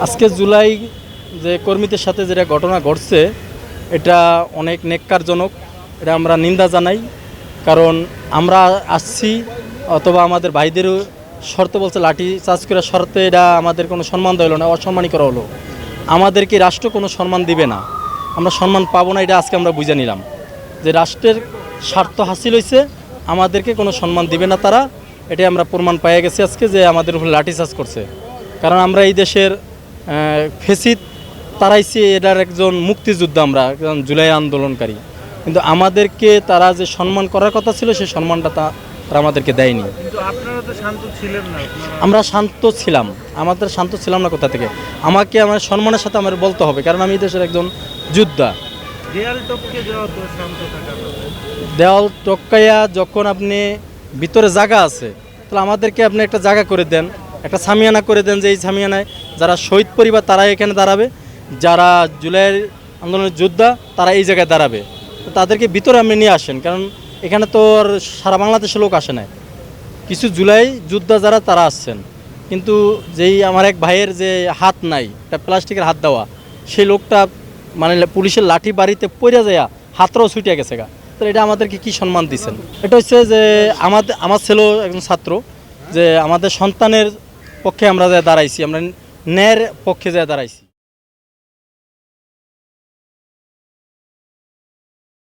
আজকে জুলাই যে কর্মীদের সাথে যেটা ঘটনা ঘটছে, এটা অনেক নেককারজনক। এটা আমরা নিন্দা জানাই, কারণ আমরা আসছি অথবা আমাদের ভাইদেরও শর্ত বলছে লাঠি চার্জ করে, শর্তে এটা আমাদের কোনো সম্মান দেওয়া না, অসম্মানই করা হলো। আমাদেরকে রাষ্ট্র কোনো সম্মান দিবে না। আমরা সম্মান পাবো না, এটা আজকে আমরা বুঝে নিলাম। যে রাষ্ট্রের স্বার্থ হাসিল হয়েছে, আমাদেরকে কোনো সম্মান দিবে না তারা। এটাই আমরা প্রমাণ পেয়ে গেছি আজকে যে আমাদের উপর লাঠিচার্জ করছে। কারণ আমরা এই দেশের ফেসিদ তারাইছি এটার একজন মুক্তিযোদ্ধা আমরা একজন জুলাই আন্দোলনকারী। কিন্তু আমাদেরকে তারা যে সম্মান করার কথা ছিল সেই সম্মানটা তা- তারা আমাদেরকে দেয়নি। আমরা শান্ত ছিলাম। আমাদের শান্ত ছিলাম না কোথা থেকে? আমাকে আমার সম্মানের সাথে আমার বলতে হবে কারণ আমি দেশের একজন যোদ্ধা। দেওয়াল টক্কাইয়া যখন আপনি ভিতরে জায়গা আছে তাহলে আমাদেরকে আপনি একটা জায়গা করে দেন। একটা সামিয়ানা করে দেন যে এই সামিয়ানায় যারা শহীদ পরিবার তারা এখানে দাঁড়াবে, যারা জুলাইয়ের আন্দোলনের যোদ্ধা তারা এই জায়গায় দাঁড়াবে। তো তাদেরকে ভিতরে আপনি নিয়ে আসেন, কারণ এখানে তো আর সারা বাংলাদেশের লোক আসে না কিছু জুলাই যোদ্ধা যারা তারা আসছেন, কিন্তু যেই আমার এক ভাইয়ের যে হাত নাই, একটা প্লাস্টিকের হাত দেওয়া, সেই লোকটা মানে পুলিশের লাঠি বাড়িতে পড়ে যায় হাতরাও ছুটে গেছে গা। তো এটা আমাদেরকে কি সম্মান দিচ্ছেন এটা হচ্ছে যে আমাদের আমার ছেলেও একজন ছাত্র, যে আমাদের সন্তানের পক্ষে আমরা যে দাঁড়াইছি আমরা ন্যায়ের পক্ষে যে দাঁড়াইছি।